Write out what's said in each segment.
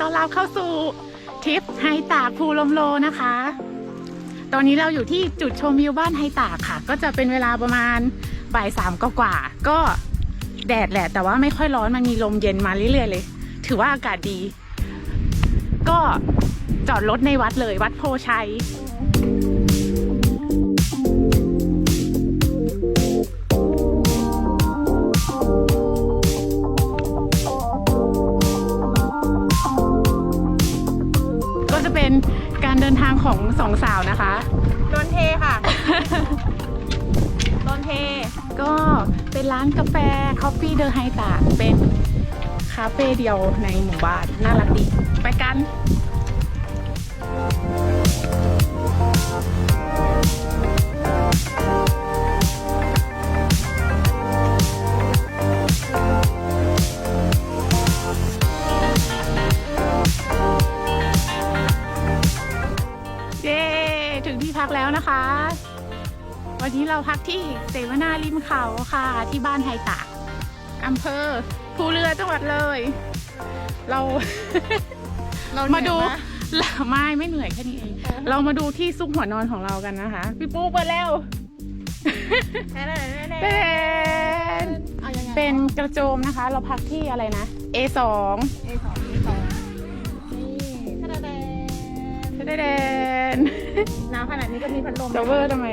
ต้อนรับเข้าสู่ทริปไฮตากภูลมโลนะคะ ตอนนี้เราอยู่ที่จุดชมวิวบ้านไฮตากค่ะ ก็จะเป็นเวลาประมาณบ่ายสามกว่าๆก็แดดแหละ แต่ว่าไม่ค่อยร้อนมันมีลมเย็นมาเรื่อยๆเลย ถือว่าอากาศดี ก็จอดรถในวัดเลยวัดโพชัย Coffee The h i g h t a เป็นคาเฟ่เดียวในหมู่บ้านน่ารักดี ไปกันเย้ถึงที่พักแล้วนะคะ วันนี้เราพักที่เสวนาริมเขาค่ะ ที่บ้านไฮตา อำเภอภูเรือจังหวัดเลย เรา เรามาดูเหนื่อยไหไม่ไม่เหนื่อยแค่นี้เอง เรามาดูที่ซุกหัวนอนของเรากันนะคะ พี่ปูเปิดแล้วแน่ๆๆๆเป็นเอายังไงเป็นกระโจมนะคะ เราพักที่อะไรนะ A2 เอสองเอสองนี่ทะเลแดงเดเดนหนาวขนาดนี้ก็มีพัดลม จะเวอร์ทำไม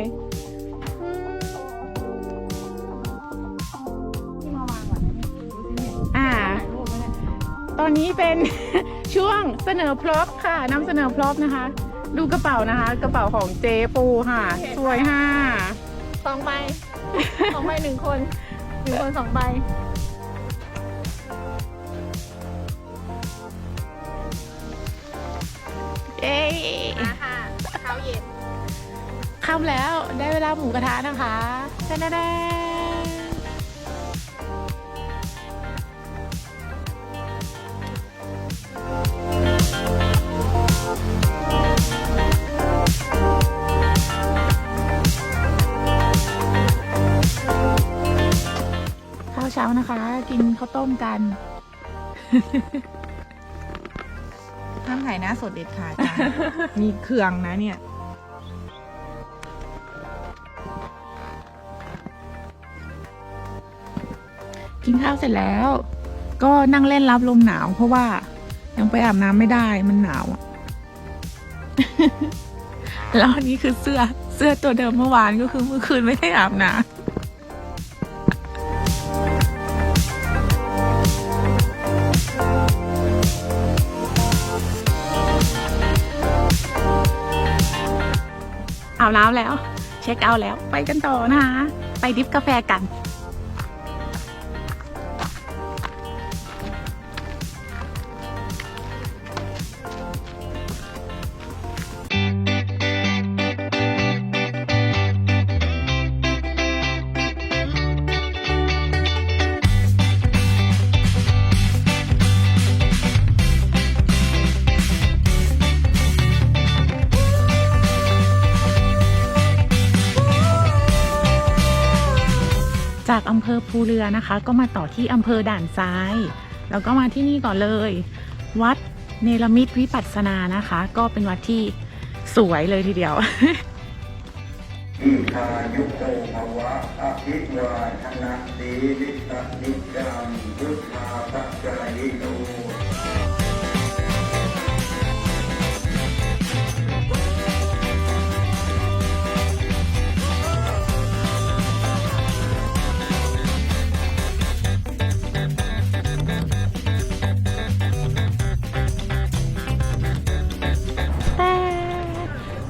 อนนี้เป็น ช่วงเสนอพร็อพค่ะนำเสนอพร็อพนะคะ ดูกระเป๋านะคะ กระเป๋าของเจปูค่ะ สวยค่ะสองใบสองใบหนึ่งคนหนึ่งคนสองใบเย้มาค่ะเช้าเย็นค่ำแล้วได้เวลาหมูกระทะนะคะแดนแนะคะ กินข้าวต้มกันห้ามถ่ายหน้าสดเด็ดขาดจ้ะมีเครื่องนะเนี่ย กินข้าวเสร็จแล้ว ก็นั่งเล่นรับลมหนาว เพราะว่ายังไปอาบน้ำไม่ได้มันหนาวอะแล้วอันนี้คือเสื้อเสื้อตัวเดิมเมื่อวานก็คือเมื่อคืนไม่ได้อาบน้ำ อาบน้ำแล้ว เช็คเอาท์แล้ว ไปกันต่อนะคะ ไปดิฟกาแฟกัน อำเภอภูเรือนะคะ ก็มาต่อที่อำเภอด่านซ้าย แล้วก็มาที่นี่ก่อนเลย วัดเนรมิตวิปัสสนานะคะ ก็เป็นวัดที่สวยเลยทีเดียวอิทายุโกภวะอภิวาทนาสีลิสนิจังพุทธาปัจจายิโน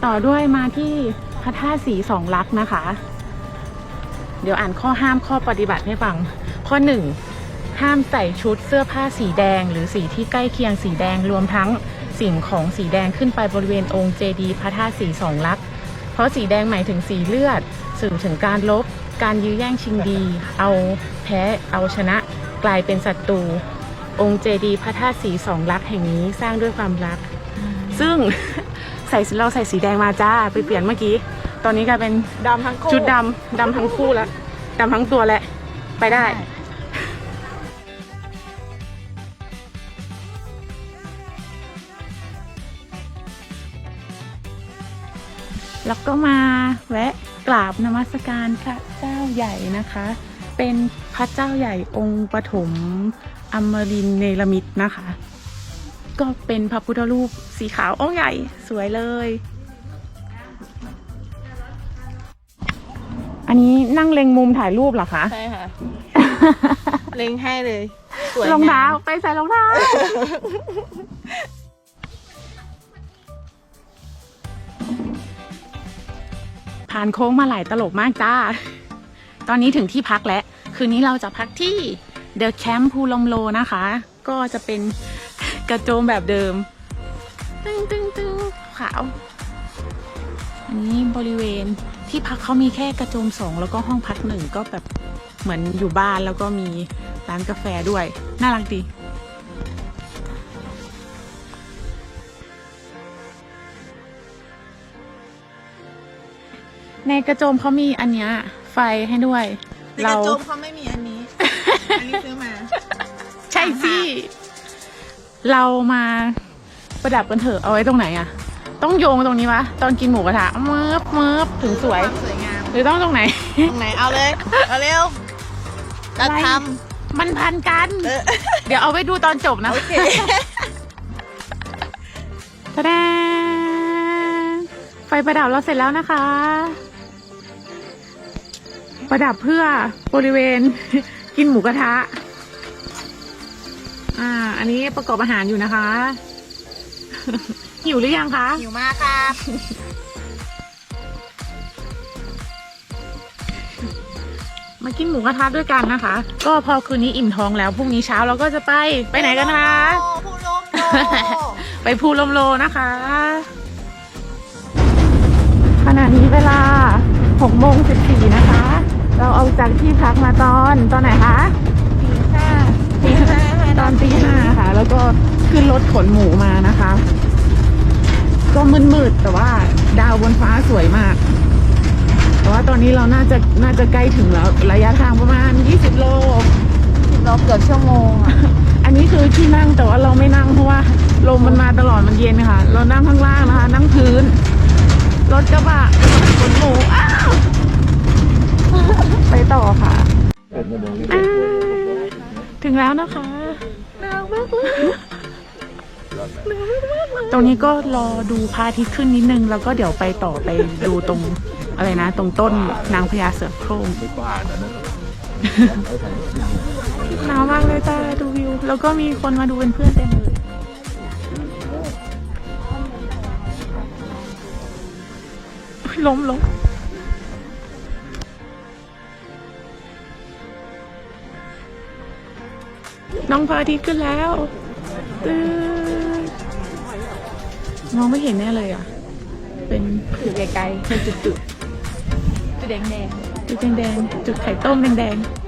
ต่อด้วยมาที่พระธาตุสีสองลักษณ์นะคะ เดี๋ยวอ่านข้อห้ามข้อปฏิบัติให้ฟัง ข้อหนึ่งห้ามใส่ชุดเสื้อผ้าสีแดง หรือสีที่ใกล้เคียงสีแดงรวมทั้งสิ่งของสีแดงขึ้นไปบริเวณองค์เจดีย์พระธาตุสีสองลักษณ์เพราะสีแดงหมายถึงสีเลือด สื่อถึงการลบ การยื้อแย่งชิงดี เอาแพ้เอาชนะ กลายเป็นศัตรูองค์เจดีย์พระธาตุสีสองลักษณ์แห่งนี้สร้างด้วยความรัก ซึ่ง ใส่เราใส่สีแดงมาจ้าไปเปลี่ยนเมื่อกี้ ตอนนี้กลายเป็นดำทั้งคู่ชุดดำดำทั้งคู่แล้วดำทั้งตัวแหละ ไปได้ แล้วก็มาแวะกราบนมัสการพระเจ้าใหญ่นะคะ เป็นพระเจ้าใหญ่องค์ปฐมอมรินเนรมิตนะคะ ก็เป็นพระพุทธรูปสีขาวองค์ใหญ่สวยเลย อันนี้นั่งเล็งมุมถ่ายรูปเหรอคะ ใช่ค่ะ เล็งให้เลยสวยรองเท้างมไปใส่รองเท้า ผ่านโค้งมาหลายตลบมากจ้า ตอนนี้ถึงที่พักแล้ว คืนนี้เราจะพักที่เดอะแคมป์ภูลมโลนะคะ ก็จะเป็น กระโจมแบบเดิม ตึ้งตึ้งตึ้งขาว อันนี้บริเวณที่พักเขามีแค่กระโจมสองแล้วก็ห้องพักหนึ่งก็แบบเหมือนอยู่บ้านแล้วก็มีร้านกาแฟด้วย น่ารักดีในกระโจมเขามีอันเนี้ยไฟให้ด้วยแต่กระโจมเขาไม่มีอันนี้ อันนี้ซื้อมา ใช่สิ เรามาประดับกันเถอะเอาไว้ตรงไหนอะต้องโยงตรงนี้วะตอนกินหมูกระทะเมิบเมิบถึงสวยความสวยงาม หรือต้องตรงไหน ตรงไหนเอาเลย เอาเร็วจะอะไร ทมันพันกันำเออ เดี๋ยวเอาไว้ดูตอนจบนะโอเค ตะแดงไฟประดับเราเสร็จแล้วนะคะ ประดับเพื่อบริเวณ กินหมูกระทะ อ่าอันนี้ประกอบอาหารอยู่นะคะ หิวหรือยังคะ หิวมากครับ มากินหมูกระทะด้วยกันนะคะ ก็พอคืนนี้อิ่มท้องแล้ว พรุ่งนี้เช้าเราก็จะไปไปไหนกันคะโอ้ผู้ลมโลไปภูลมโลนะคะ ขณะนี้เวลา6โมง14นะคะ เราเอาจากที่พักมาตอนตอนไหนคะปีห้าตีห้าตอนตีห้าค่ะ แล้วก็ขึ้นรถขนหมูมานะคะ ก็มืดๆแต่ว่าดาวบนฟ้าสวยมาก แต่ว่าตอนนี้เราน่าจะน่าจะใกล้ถึงแล้ว ระยะทางประมาณ 20 โลเราเกือบชั่วโมงอะอันนี้คือที่นั่งแต่ว่าเราไม่นั่งเพราะว่าลมมันมาตลอดมันเย็นค่ะ เรานั่งข้างล่างนะคะ นั่งพื้น รถกระบะขนหมูอ้าวไปต่อค่ะอ่าถึงแล้วนะคะ ตรงนี้ก็รอดูพระอาทิตย์ขึ้นนิดนึง แล้วก็เดี๋ยวไปต่อไปดูตรงอะไรนะ ตรงต้นนางพญาเสือโคร่งหนาวมากเลยจ้าดูวิว แล้วก็มีคนมาดูเป็นเพื่อนเต็มเลยอุ๊ยล้มล้ม น้องพระอาทิตย์ขึ้นแล้วตื้อมองไม่เห็นแน่เลยอะ เป็นอยู่ไกลๆเป็นจุดๆ จุดแดงแดงจุดแดงๆ จุดไข่ต้มแดงๆ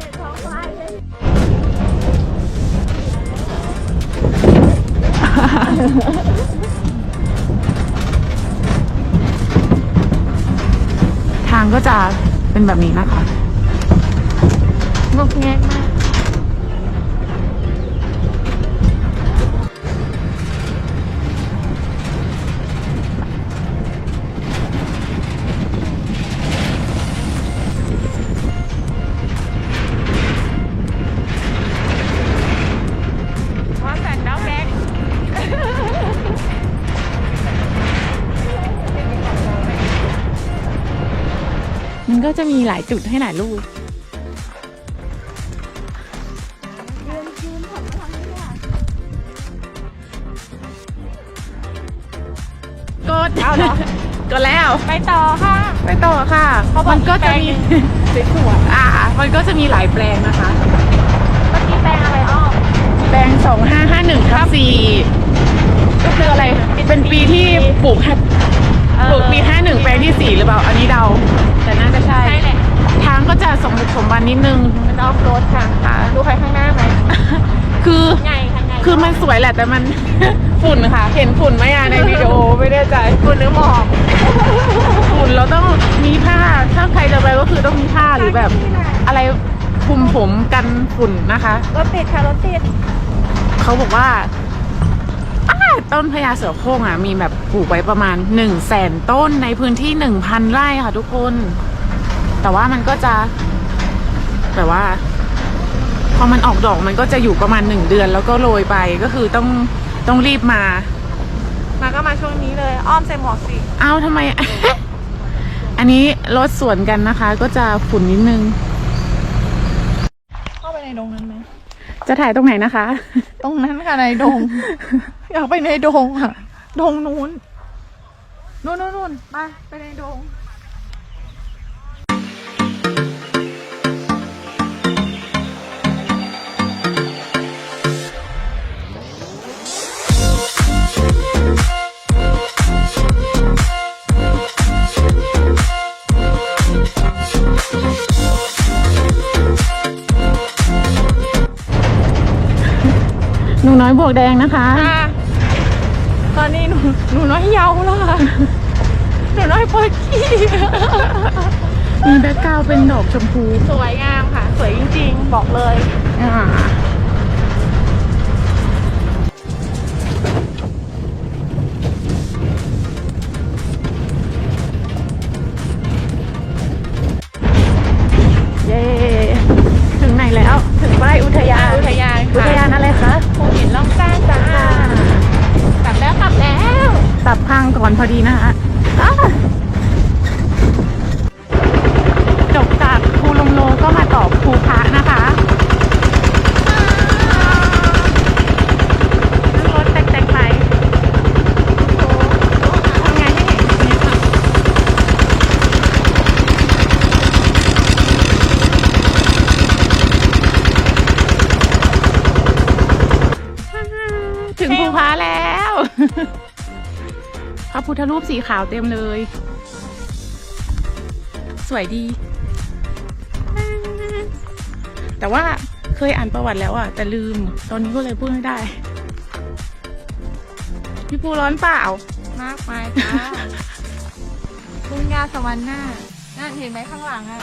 ทางก็จะเป็นแบบนี้นะคะงกแงกมาก ก็จะมีหลายจุดให้หลายรูปกดเอาเหรอกดแล้ว ไปต่อค่ะ ไปต่อค่ะ เขาบอกมันก็จะมีสวยอ่า มันก็จะมีหลายแปลงนะคะๆเมื่อกี้แปลงอะไรอ้อแปลง2551ทับ4ก็คืออะไร เป็นปีที่ปลูกให้ ปลูกปี51แปลงที่4หรือเปล่า อันนี้เดา แต่น่าจะใช่ ใช่แหละทางก็จะสมบุกสมบันนิดนึง มันออฟโรดค่ะ ค่ะ ดูใครข้างหน้าไหมคือใหญ่ค่ะใหญ่คือมันสวยแหละแต่มัน ฝุ่นค่ะ เห็นฝุ่นไหมอะในวิดีโอไม่แน่ใจคุณหรือหมอกฝุ่นเราต้องมีผ้า ถ้าใครจะไปก็คือต้องมีผ้าหรือแบบ อะไรคลุมผมกันฝุ่นนะคะ รถติดค่ะรถติดเขาบอกว่าอ้า ต้นพญาเสือโคร่งอะมีแบบปลูกไว้ประมาณหนึ่งแสนต้นในพื้นที่หนึ่งพันไร่ค่ะทุกคน แต่ว่ามันก็จะแต่ว่า พอมันออกดอกมันก็จะอยู่ประมาณหนึ่งเดือนแล้วก็โรยไปก็คือต้องต้องรีบมา มาก็มาช่วงนี้เลย อ้อมใส่หมวกสิเอ้าทำไม อันนี้รถสวนกันนะคะ ก็จะฝุ่นนิดนึง เข้าไปในดงนั้นไหมจะถ่ายตรงไหนนะคะ ตรงนั้นค่ะในดง อยากไปในดงอะ ดงนู้นนู้นนู้นนู้นไปไปในดงหนูน้อยบวกแดงนะคะค่ะ ตอนนี้หนูหนูน้อยเยาว์แล้วค่ะหนูน้อยเปิดขี้มีแบ็กกราวด์เป็นดอกชมพู สวยงามค่ะ สวยจริงๆ บอกเลย อ่า พอดีนะคะ พระพุทธรูปสีขาวเต็มเลย สวยดี แต่ว่าเคยอ่านประวัติแล้วอะแต่ลืม ตอนนี้ก็เลยพูดไม่ได้ พี่ปูร้อนเปล่า มากมายจ้าทุ่งหญ้าสวรรค์หน้านั่นเห็นไหมข้างหลังอะ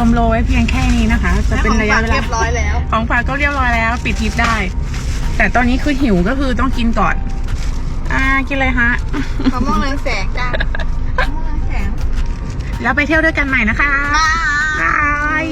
ลมโลไว้เพียงแค่นี้นะคะ จะเป็นระยะเวลาเรียบร้อยแล้ว ของฝากก็เรียบร้อยแล้ว ปิดทริปได้ แต่ตอนนี้คือหิวก็คือต้องกินก่อน อ่ากินเลยฮะมะม่วงเรืองแสงจ้ามะม่วงเรืองแสงแล้วไปเที่ยวด้วยกันใหม่นะคะบาย